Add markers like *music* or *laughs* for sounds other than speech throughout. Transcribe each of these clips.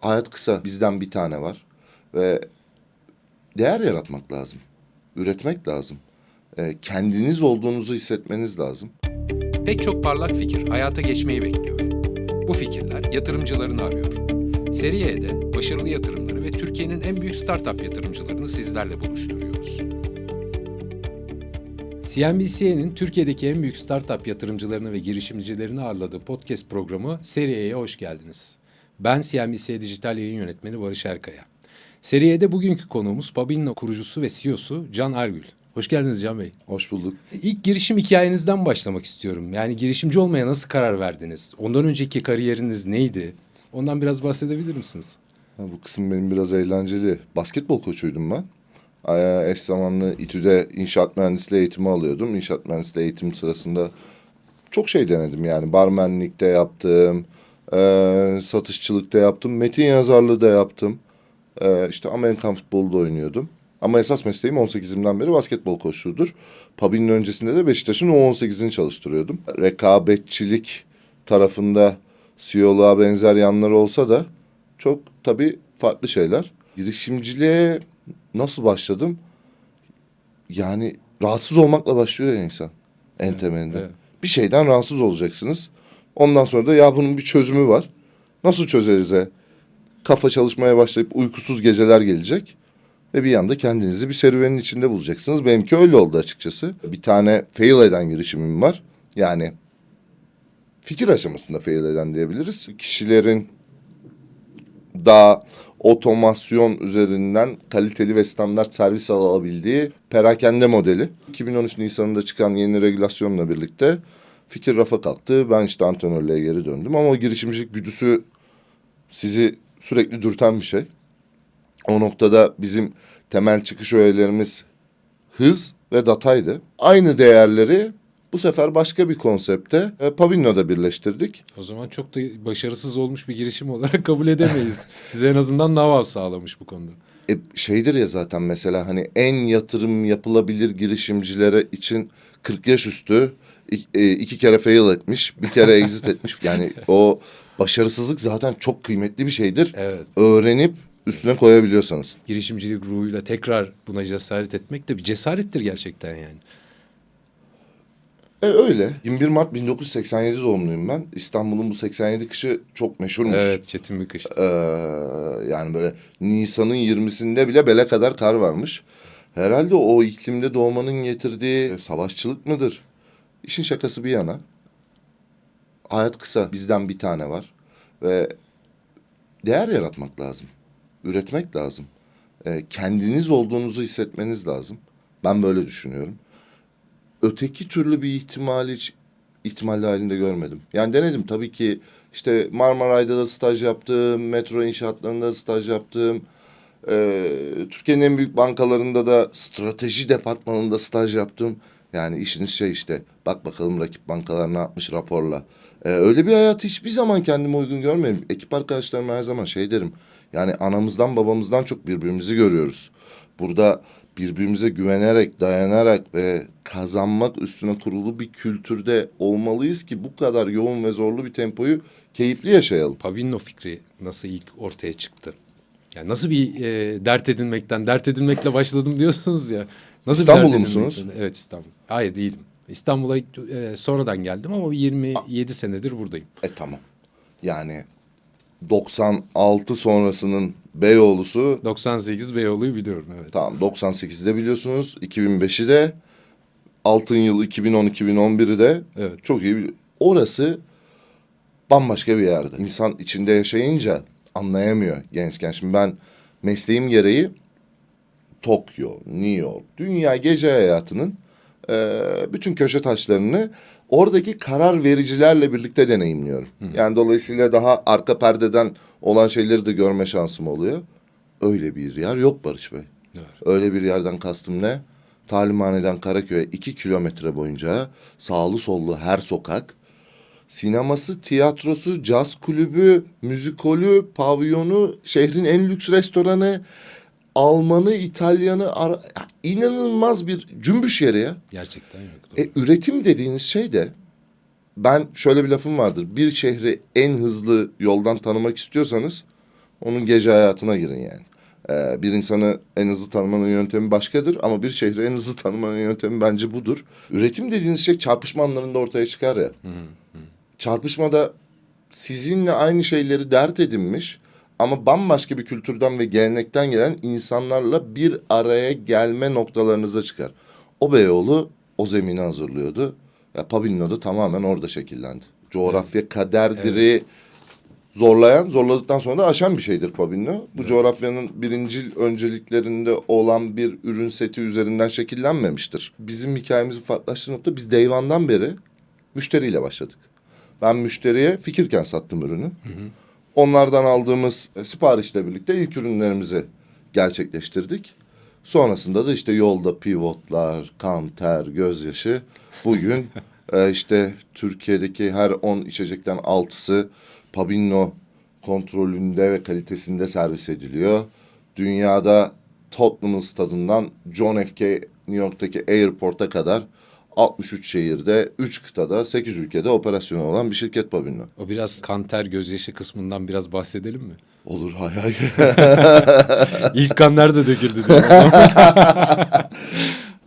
Hayat kısa. Bizden bir tane var. Ve değer yaratmak lazım. Üretmek lazım. Ee, kendiniz olduğunuzu hissetmeniz lazım. Pek çok parlak fikir hayata geçmeyi bekliyor. Bu fikirler yatırımcılarını arıyor. Seri E'de başarılı yatırımları ve Türkiye'nin en büyük startup yatırımcılarını sizlerle buluşturuyoruz. CNBC'nin Türkiye'deki en büyük startup yatırımcılarını ve girişimcilerini ağırladığı podcast programı Seriye'ye hoş geldiniz. Ben CNBC Dijital Yayın Yönetmeni Barış Erkaya. Seriye'de bugünkü konuğumuz Pabinno kurucusu ve CEO'su Can Ergül. Hoş geldiniz Can Bey. Hoş bulduk. İlk girişim hikayenizden başlamak istiyorum. Yani girişimci olmaya nasıl karar verdiniz? Ondan önceki kariyeriniz neydi? Ondan biraz bahsedebilir misiniz? Ha, bu kısım benim biraz eğlenceli. Basketbol koçuydum ben. Eş zamanlı İTÜ'de inşaat mühendisliği eğitimi alıyordum. İnşaat mühendisliği eğitim sırasında çok şey denedim yani. Barmenlikte yaptım, ee, satışçılıkta yaptım, metin yazarlığı da yaptım. Ee, işte Amerikan futbolu da oynuyordum. Ama esas mesleğim 18'imden beri basketbol koçluğudur. Pub'in öncesinde de Beşiktaş'ın U18'ini çalıştırıyordum. Rekabetçilik tarafında CEO'luğa benzer yanları olsa da çok tabii farklı şeyler. Girişimciliğe nasıl başladım? Yani rahatsız olmakla başlıyor ya insan en temelinde. evet. Bir şeyden rahatsız olacaksınız. Ondan sonra da ya bunun bir çözümü var. Nasıl çözerize? Kafa çalışmaya başlayıp uykusuz geceler gelecek. Ve bir yanda kendinizi bir serüvenin içinde bulacaksınız. Benimki öyle oldu açıkçası. Bir tane fail eden girişimim var. Yani fikir aşamasında fail eden diyebiliriz. Kişilerin daha otomasyon üzerinden kaliteli ve standart servis alabildiği perakende modeli. 2013 Nisan'ında çıkan yeni regülasyonla birlikte fikir rafa kalktı. Ben işte antrenörlüğe geri döndüm ama o girişimcilik güdüsü sizi sürekli dürten bir şey. O noktada bizim temel çıkış öğelerimiz hız ve dataydı. Aynı değerleri bu sefer başka bir konsepte e, Pavino'da birleştirdik. O zaman çok da başarısız olmuş bir girişim olarak *laughs* kabul edemeyiz. Size en azından nav sağlamış bu konuda. E, şeydir ya zaten mesela hani en yatırım yapılabilir girişimcilere için 40 yaş üstü iki kere fail etmiş, bir kere exit etmiş. Yani o başarısızlık zaten çok kıymetli bir şeydir. Evet. Öğrenip üstüne koyabiliyorsanız. Girişimcilik ruhuyla tekrar buna cesaret etmek de bir cesarettir gerçekten yani. E öyle. 21 Mart 1987 doğumluyum ben. İstanbul'un bu 87 kışı çok meşhurmuş. Evet çetin bir kıştı. Ee, yani böyle Nisan'ın 20'sinde bile bele kadar kar varmış. Herhalde o iklimde doğmanın getirdiği savaşçılık mıdır? İşin şakası bir yana. Hayat kısa. Bizden bir tane var. Ve değer yaratmak lazım. Üretmek lazım. Ee, kendiniz olduğunuzu hissetmeniz lazım. Ben böyle düşünüyorum. Öteki türlü bir ihtimali hiç ihtimal halinde görmedim. Yani denedim tabii ki işte Marmaray'da da staj yaptım, metro inşaatlarında staj yaptım. Ee, Türkiye'nin en büyük bankalarında da strateji departmanında staj yaptım. Yani işiniz şey işte bak bakalım rakip bankalar ne yapmış raporla. Ee, öyle bir hayatı hiçbir zaman kendime uygun görmedim. Ekip arkadaşlarıma her zaman şey derim. Yani anamızdan babamızdan çok birbirimizi görüyoruz. Burada birbirimize güvenerek, dayanarak ve kazanmak üstüne kurulu bir kültürde olmalıyız ki bu kadar yoğun ve zorlu bir tempoyu keyifli yaşayalım. Pavino fikri nasıl ilk ortaya çıktı? Yani nasıl bir e, dert edinmekten, dert edinmekle başladım *laughs* diyorsunuz ya. Nasıl İstanbullu musunuz? edinmekten? Evet İstanbul. Hayır değilim. İstanbul'a e, sonradan geldim ama 27 senedir buradayım. E tamam. Yani 96 sonrasının Beyoğlu'su 98 Beyoğlu'yu biliyorum evet. tamam 98'i de biliyorsunuz. 2005'i de altın yıl 2010-2011'i de Evet. çok iyi Orası bambaşka bir yerde. İnsan içinde yaşayınca anlayamıyor gençken. Şimdi ben mesleğim gereği Tokyo, New York, dünya gece hayatının e, bütün köşe taşlarını oradaki karar vericilerle birlikte deneyimliyorum. Yani dolayısıyla daha arka perdeden olan şeyleri de görme şansım oluyor. Öyle bir yer yok Barış Bey. Evet. Öyle bir yerden kastım ne? Talimhaneden Karaköy'e iki kilometre boyunca sağlı sollu her sokak sineması, tiyatrosu, caz kulübü, müzikolü, pavyonu, şehrin en lüks restoranı, Almanı, İtalyanı, ara... İnanılmaz bir cümbüş yeri ya. Gerçekten yok. doğru. E, üretim dediğiniz şey de ben şöyle bir lafım vardır. Bir şehri en hızlı yoldan tanımak istiyorsanız Onun gece hayatına girin yani. Ee, bir insanı en hızlı tanımanın yöntemi başkadır ama bir şehri en hızlı tanımanın yöntemi bence budur. Üretim dediğiniz şey çarpışma anlarında ortaya çıkar ya. Çarpışmada sizinle aynı şeyleri dert edinmiş ama bambaşka bir kültürden ve gelenekten gelen insanlarla bir araya gelme noktalarınıza çıkar. O Beyoğlu o zemini hazırlıyordu. Ya Pabinno da tamamen orada şekillendi. Coğrafya kaderdir'i zorlayan, zorladıktan sonra da aşan bir şeydir Pabinno. Bu coğrafyanın birincil önceliklerinde olan bir ürün seti üzerinden şekillenmemiştir. Bizim hikayemizi farklılaştıran nokta biz Deyvan'dan beri müşteriyle başladık. Ben müşteriye fikirken sattım ürünü. Onlardan aldığımız e, siparişle birlikte ilk ürünlerimizi gerçekleştirdik. Sonrasında da işte yolda pivotlar, kan, ter, gözyaşı. Bugün *laughs* e, işte Türkiye'deki her 10 içecekten 6'sı Pabinno kontrolünde ve kalitesinde servis ediliyor. Dünyada Tottenham stadından John F. K. New York'taki Airport'a kadar 63 şehirde, 3 kıtada, 8 ülkede operasyonu olan bir şirket Pabinno. O biraz kanter gözyaşı kısmından biraz bahsedelim mi? Olur hay hay. *laughs* İlk kan nerede döküldü. *laughs*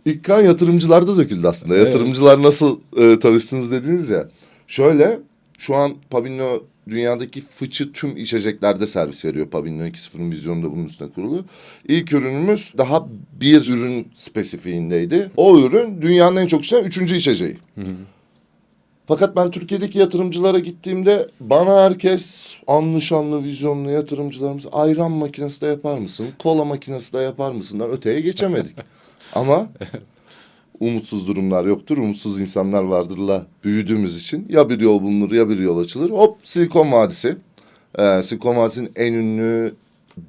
İlk kan yatırımcılarda döküldü aslında. Evet. Yatırımcılar nasıl e, tanıştınız dediniz ya. Şöyle şu an Pabinno dünyadaki fıçı tüm içeceklerde servis veriyor. Pabinno 2.0'ın vizyonu da bunun üstüne kurulu. İlk ürünümüz daha bir ürün spesifiğindeydi. O ürün dünyanın en çok içilen üçüncü içeceği. Fakat ben Türkiye'deki yatırımcılara gittiğimde bana herkes anlı şanlı vizyonlu yatırımcılarımız ayran makinesi de yapar mısın? Kola makinesi de yapar mısından öteye geçemedik. *laughs* Ama umutsuz durumlar yoktur, umutsuz insanlar vardırla büyüdüğümüz için ya bir yol bulunur ya bir yol açılır. Hop Silikon Vadisi. Ee, Silikon Vadisi'nin en ünlü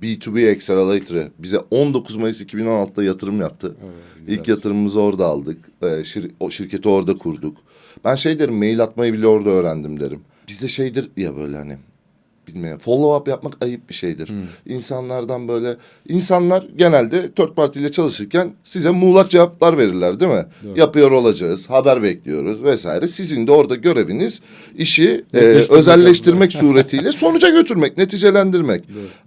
B2B Accelerator'ı bize 19 Mayıs 2016'da yatırım yaptı. güzel. İlk yatırımımızı orada aldık. Ee, şir- o şirketi orada kurduk. Ben şey derim mail atmayı bile orada öğrendim derim. Bizde şeydir ya böyle hani bilmiyorum follow up yapmak ayıp bir şeydir. İnsanlardan böyle insanlar genelde third party ile çalışırken size muğlak cevaplar verirler değil mi? Doğru. Yapıyor olacağız, haber bekliyoruz vesaire. Sizin de orada göreviniz işi e, özelleştirmek *laughs* suretiyle sonuca götürmek, neticelendirmek.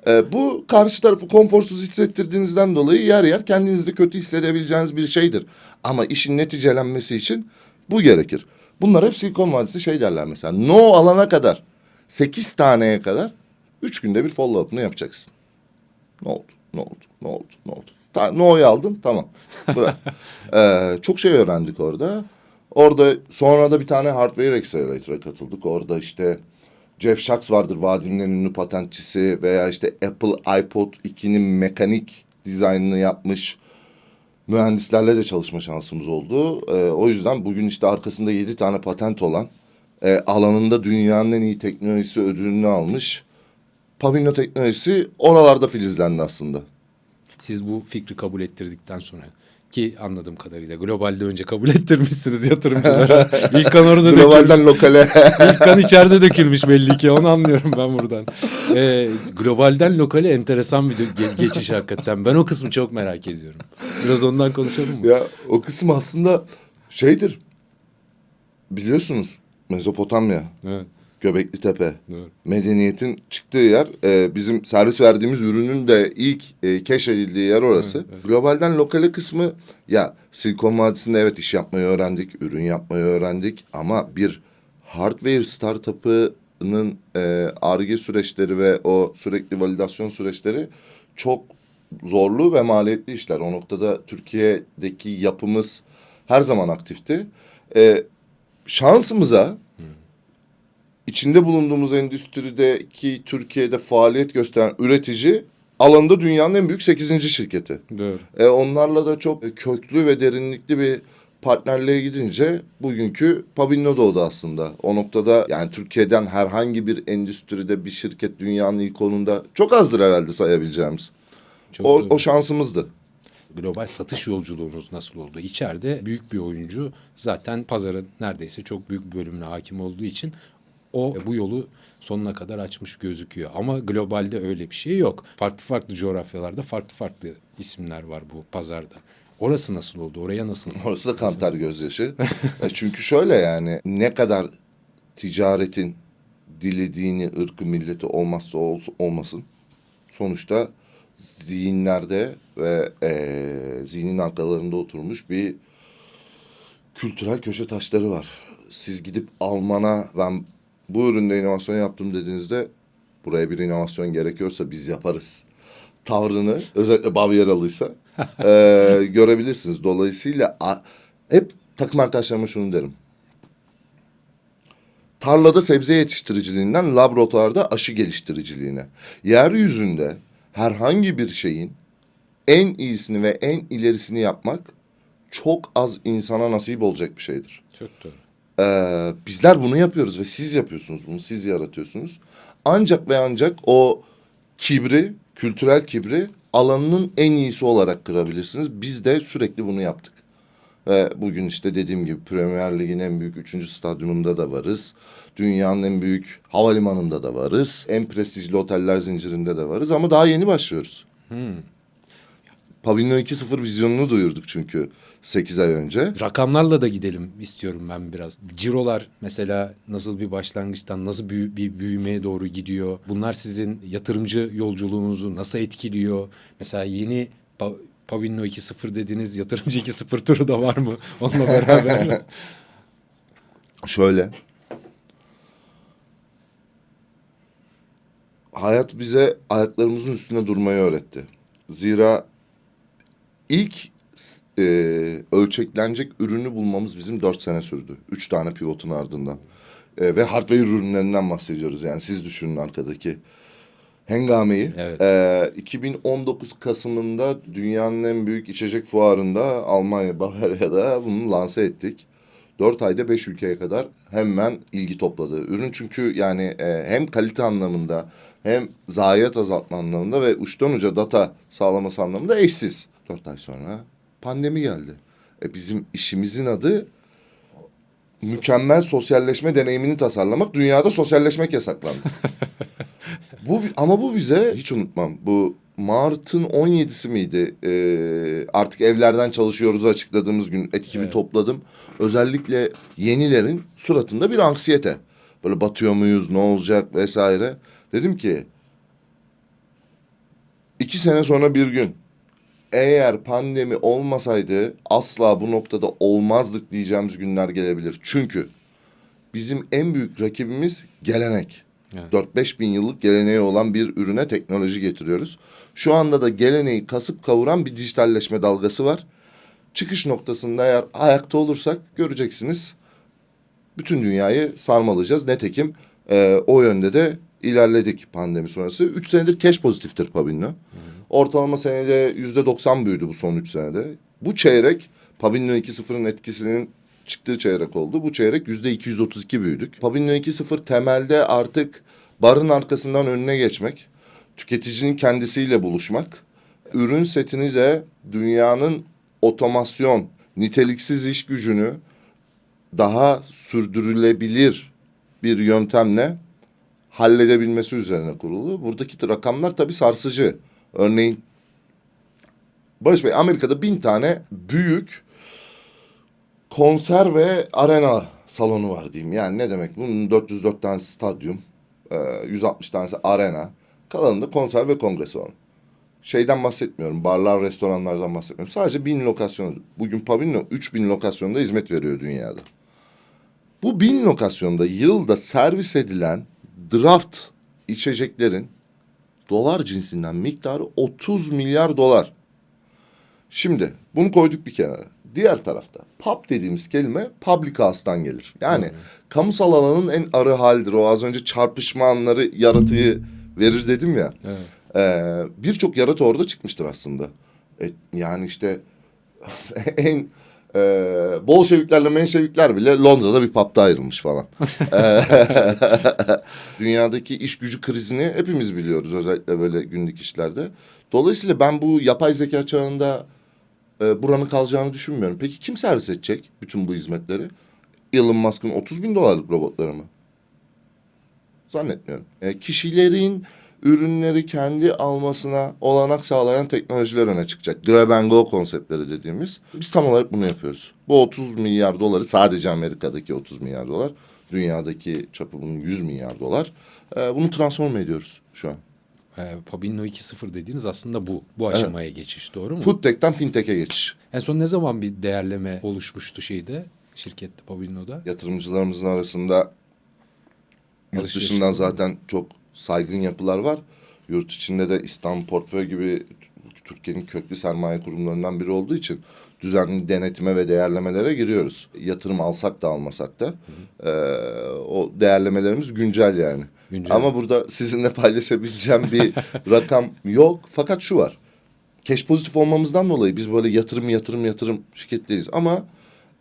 E, bu karşı tarafı konforsuz hissettirdiğinizden dolayı yer yer kendinizi kötü hissedebileceğiniz bir şeydir. Ama işin neticelenmesi için bu gerekir. Bunlar hep Silikon Vadisi şey derler mesela. No alana kadar, sekiz taneye kadar üç günde bir follow up'ını yapacaksın. Ne oldu, ne oldu, ne oldu, ne oldu? Ta, no'yu aldın, tamam. Bırak. *laughs* Ee, çok şey öğrendik orada. Orada sonra da bir tane Hardware Accelerator'a katıldık. Orada işte Jeff Sachs vardır vadinin en ünlü patentçisi veya işte Apple iPod 2'nin mekanik dizaynını yapmış mühendislerle de çalışma şansımız oldu. Ee, o yüzden bugün işte arkasında yedi tane patent olan e, alanında dünyanın en iyi teknolojisi ödülünü almış Pavino teknolojisi oralarda filizlendi aslında. Siz bu fikri kabul ettirdikten sonra ki anladığım kadarıyla globalde önce kabul *laughs* ettirmişsiniz yatırımcılara. *laughs* İlk kan orada. Globalden lokale. *laughs* İlk kan içeride dökülmüş belli ki onu anlıyorum ben buradan. Ee, globalden lokale enteresan bir ge- geçiş hakikaten. Ben o kısmı çok merak ediyorum. Biraz ondan konuşalım mı? ya o kısım aslında şeydir. Biliyorsunuz Mezopotamya, Evet, Göbekli Tepe. doğru. medeniyetin çıktığı yer e, bizim servis verdiğimiz ürünün de ilk e, keşfedildiği yer orası. Globalden lokale kısmı ya Silikon Vadisi'nde evet iş yapmayı öğrendik, ürün yapmayı öğrendik ama bir hardware startup'ının e, ARGE süreçleri ve o sürekli validasyon süreçleri çok zorlu ve maliyetli işler. O noktada Türkiye'deki yapımız her zaman aktifti. E, şansımıza içinde bulunduğumuz endüstrideki Türkiye'de faaliyet gösteren üretici alanında dünyanın en büyük 8. şirketi. Doğru. E, onlarla da çok köklü ve derinlikli bir partnerliğe gidince bugünkü Pabinno doğdu aslında. O noktada yani Türkiye'den herhangi bir endüstride bir şirket dünyanın ilk konunda çok azdır herhalde sayabileceğimiz. Çok O, doğru. o şansımızdı. Global satış yolculuğunuz nasıl oldu? İçeride büyük bir oyuncu zaten pazarın neredeyse çok büyük bir bölümüne hakim olduğu için o bu yolu sonuna kadar açmış gözüküyor. Ama globalde öyle bir şey yok. Farklı farklı coğrafyalarda farklı farklı isimler var bu pazarda. Orası nasıl oldu? Oraya nasıl? Orası da kantar gözyaşı. *laughs* E, Çünkü şöyle yani ne kadar ticaretin dili, dini, ırkı, milleti olmazsa olsun, olmasın sonuçta zihinlerde ve eee zihnin arkalarında oturmuş bir kültürel köşe taşları var. Siz gidip Alman'a ben bu üründe inovasyon yaptım dediğinizde buraya bir inovasyon gerekiyorsa biz yaparız. Tavrını özellikle Bavyeralıysa eee *laughs* görebilirsiniz. Dolayısıyla a- hep takım arkadaşlarıma şunu derim. Tarlada sebze yetiştiriciliğinden laboratuvarda aşı geliştiriciliğine. Yeryüzünde herhangi bir şeyin en iyisini ve en ilerisini yapmak çok az insana nasip olacak bir şeydir. Çok doğru. Ee, bizler bunu yapıyoruz ve siz yapıyorsunuz bunu, siz yaratıyorsunuz. Ancak ve ancak o kibri, kültürel kibri alanının en iyisi olarak kırabilirsiniz. Biz de sürekli bunu yaptık. Ve bugün işte dediğim gibi Premier Lig'in en büyük üçüncü stadyumunda da varız. Dünyanın en büyük havalimanında da varız. En prestijli oteller zincirinde de varız ama daha yeni başlıyoruz. Pavilion 2.0 vizyonunu duyurduk çünkü 8 ay önce. Rakamlarla da gidelim istiyorum ben biraz. Cirolar mesela nasıl bir başlangıçtan nasıl büyü- bir büyümeye doğru gidiyor? Bunlar sizin yatırımcı yolculuğunuzu nasıl etkiliyor? Mesela yeni Pavino 2.0 dediğiniz yatırımcı 2.0 turu da var mı? *laughs* Onunla beraber. *laughs* Şöyle. Hayat bize ayaklarımızın üstünde durmayı öğretti. Zira ilk e, ölçeklenecek ürünü bulmamız bizim dört sene sürdü. Üç tane pivotun ardından. E, ve hardware ürünlerinden bahsediyoruz. Yani siz düşünün arkadaki hengameyi. Evet. E, 2019 Kasım'ında dünyanın en büyük içecek fuarında Almanya, Bavarya'da bunu lanse ettik. Dört ayda beş ülkeye kadar hemen ilgi topladı. Ürün çünkü yani e, hem kalite anlamında hem zayiat azaltma anlamında ve uçtan uca data sağlaması anlamında eşsiz. Dört ay sonra pandemi geldi. E, bizim işimizin adı mükemmel sosyalleşme deneyimini tasarlamak. Dünyada sosyalleşmek yasaklandı. *laughs* bu ama bu bize hiç unutmam. Bu Mart'ın 17'si miydi? Ee, artık evlerden çalışıyoruz açıkladığımız gün ekibi Evet. topladım. Özellikle yenilerin suratında bir anksiyete. Böyle batıyor muyuz, ne olacak vesaire. Dedim ki iki sene sonra bir gün eğer pandemi olmasaydı asla bu noktada olmazdık diyeceğimiz günler gelebilir. Çünkü bizim en büyük rakibimiz gelenek. Evet. 4-5 bin yıllık geleneği olan bir ürüne teknoloji getiriyoruz. Şu anda da geleneği kasıp kavuran bir dijitalleşme dalgası var. Çıkış noktasında eğer ayakta olursak göreceksiniz bütün dünyayı sarmalayacağız. Netekim e, o yönde de ilerledik pandemi sonrası. Üç senedir cash pozitiftir Pavino. Ortalama senede yüzde doksan büyüdü bu son üç senede. Bu çeyrek Pavino 2.0'ın etkisinin çıktığı çeyrek oldu. Bu çeyrek yüzde 232 büyüdük. Pavino 2.0 temelde artık barın arkasından önüne geçmek, tüketicinin kendisiyle buluşmak, ürün setini de dünyanın otomasyon, niteliksiz iş gücünü daha sürdürülebilir bir yöntemle halledebilmesi üzerine kurulu. Buradaki rakamlar tabii sarsıcı. Örneğin Barış Bey Amerika'da bin tane büyük konser ve arena salonu var diyeyim. Yani ne demek? Bunun 404 tane stadyum, e, 160 tanesi arena, kalanında konser ve kongre salonu. Şeyden bahsetmiyorum, barlar, restoranlardan bahsetmiyorum. Sadece bin lokasyonu. Bugün Pavilion 3000 lokasyonda hizmet veriyor dünyada. Bu bin lokasyonda yılda servis edilen draft içeceklerin dolar cinsinden miktarı 30 milyar dolar. Şimdi bunu koyduk bir kenara. Diğer tarafta pub dediğimiz kelime public house'tan gelir. Yani kamusal alanın en arı halidir. O az önce çarpışma anları yaratığı verir dedim ya. Evet. Ee, Birçok yaratı orada çıkmıştır aslında. E, yani işte *laughs* en e, Bolşeviklerle Menşevikler bile Londra'da bir pub'da ayrılmış falan. *laughs* Ee, *laughs* Dünyadaki iş gücü krizini hepimiz biliyoruz özellikle böyle günlük işlerde. Dolayısıyla ben bu yapay zeka çağında e, buranın kalacağını düşünmüyorum. Peki kim servis edecek bütün bu hizmetleri? Elon Musk'ın 30 bin dolarlık robotları mı? Zannetmiyorum. E, kişilerin ürünleri kendi almasına olanak sağlayan teknolojiler öne çıkacak. Grab and go konseptleri dediğimiz. Biz tam olarak bunu yapıyoruz. Bu 30 milyar doları sadece Amerika'daki 30 milyar dolar. Dünyadaki çapı bunun 100 milyar dolar. E, bunu transform ediyoruz şu an. e, Pabinno 2.0 dediğiniz aslında bu. Bu aşamaya geçiş doğru mu? Foodtech'ten fintech'e geçiş. En son ne zaman bir değerleme oluşmuştu şeyde şirkette Pabinno'da? Yatırımcılarımızın arasında yurt dışından zaten çok saygın yapılar var. Yurt içinde de İstanbul Portföy gibi Türkiye'nin köklü sermaye kurumlarından biri olduğu için düzenli denetime ve değerlemelere giriyoruz. Yatırım alsak da almasak da eee, o değerlemelerimiz güncel yani. Güncel. Ama burada *laughs* sizinle paylaşabileceğim bir rakam yok. Fakat şu var. Cash pozitif olmamızdan dolayı biz böyle yatırım yatırım yatırım şirketleyiz. Ama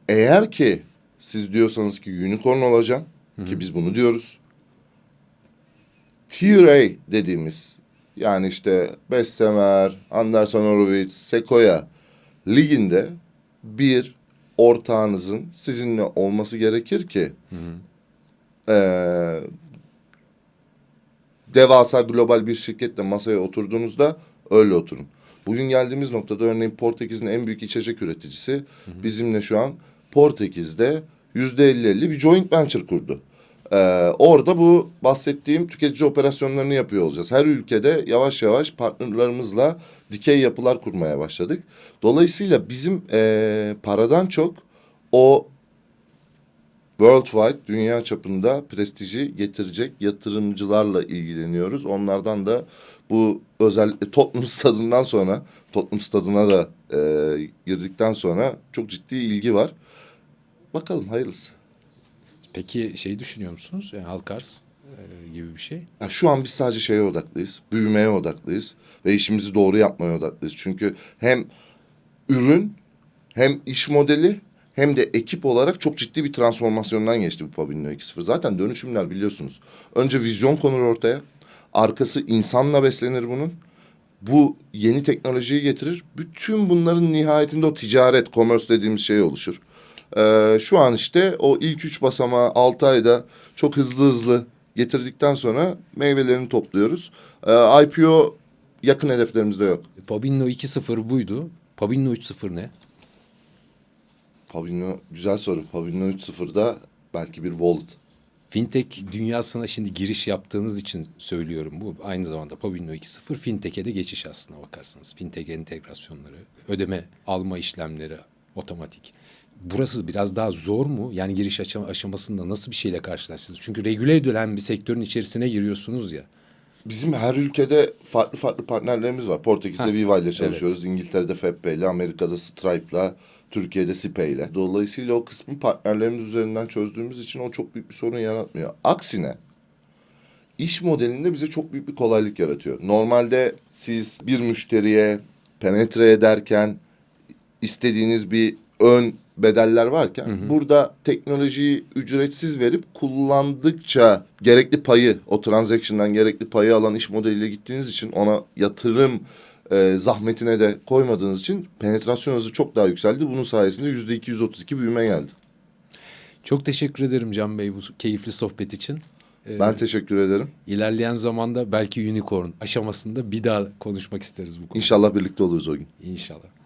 eğer ki siz diyorsanız ki unicorn olacağım ki biz bunu diyoruz. A dediğimiz yani işte Bessemer, Anderson Horowitz, Sequoia liginde bir ortağınızın sizinle olması gerekir ki eee, devasa global bir şirketle masaya oturduğunuzda öyle oturun. Bugün geldiğimiz noktada örneğin Portekiz'in en büyük içecek üreticisi bizimle şu an Portekiz'de yüzde elli elli bir joint venture kurdu. Ee, orada bu bahsettiğim tüketici operasyonlarını yapıyor olacağız. Her ülkede yavaş yavaş partnerlerimizle dikey yapılar kurmaya başladık. Dolayısıyla bizim ee, paradan çok o worldwide dünya çapında prestiji getirecek yatırımcılarla ilgileniyoruz. Onlardan da bu özel e, Tottenham stadından *laughs* sonra Tottenham stadına da e, girdikten sonra çok ciddi ilgi var. Bakalım hayırlısı. Peki şey düşünüyor musunuz? Yani halk arz e, gibi bir şey. Ya şu an biz sadece şeye odaklıyız. Büyümeye odaklıyız. Ve işimizi doğru yapmaya odaklıyız. Çünkü hem ürün hem iş modeli hem de ekip olarak çok ciddi bir transformasyondan geçti bu Pabinno 2.0. Zaten dönüşümler biliyorsunuz. Önce vizyon konur ortaya. Arkası insanla beslenir bunun. Bu yeni teknolojiyi getirir. Bütün bunların nihayetinde o ticaret, commerce dediğimiz şey oluşur. Ee, şu an işte o ilk üç basamağı altı ayda çok hızlı hızlı getirdikten sonra meyvelerini topluyoruz. Ee, IPO yakın hedeflerimizde yok. Pabinno 2.0 buydu. Pabinno 3.0 ne? Pabinno güzel soru. Pabinno 3.0'da belki bir wallet. Fintech dünyasına şimdi giriş yaptığınız için söylüyorum bu. Aynı zamanda Pabinno 2.0 Fintech'e de geçiş aslına bakarsanız. Fintech entegrasyonları, ödeme alma işlemleri otomatik. Burası biraz daha zor mu? Yani giriş aşama- aşamasında nasıl bir şeyle karşılaştınız? Çünkü regüle edilen bir sektörün içerisine giriyorsunuz ya. Bizim her ülkede farklı farklı partnerlerimiz var. Portekiz'de Viva ile çalışıyoruz. İngiltere'de FEPPE ile, Amerika'da Stripe'la, Türkiye'de Sipe ile. Dolayısıyla o kısmı partnerlerimiz üzerinden çözdüğümüz için o çok büyük bir sorun yaratmıyor. Aksine iş modelinde bize çok büyük bir kolaylık yaratıyor. Normalde siz bir müşteriye penetre ederken istediğiniz bir ön bedeller varken burada teknolojiyi ücretsiz verip kullandıkça gerekli payı o transaction'dan gerekli payı alan iş modeliyle gittiğiniz için ona yatırım e, zahmetine de koymadığınız için penetrasyon hızı çok daha yükseldi. Bunun sayesinde yüzde 232 büyüme geldi. Çok teşekkür ederim Can Bey bu keyifli sohbet için. Ee, Ben teşekkür ederim. ilerleyen zamanda belki unicorn aşamasında bir daha konuşmak isteriz bu konuda. İnşallah birlikte oluruz o gün. İnşallah.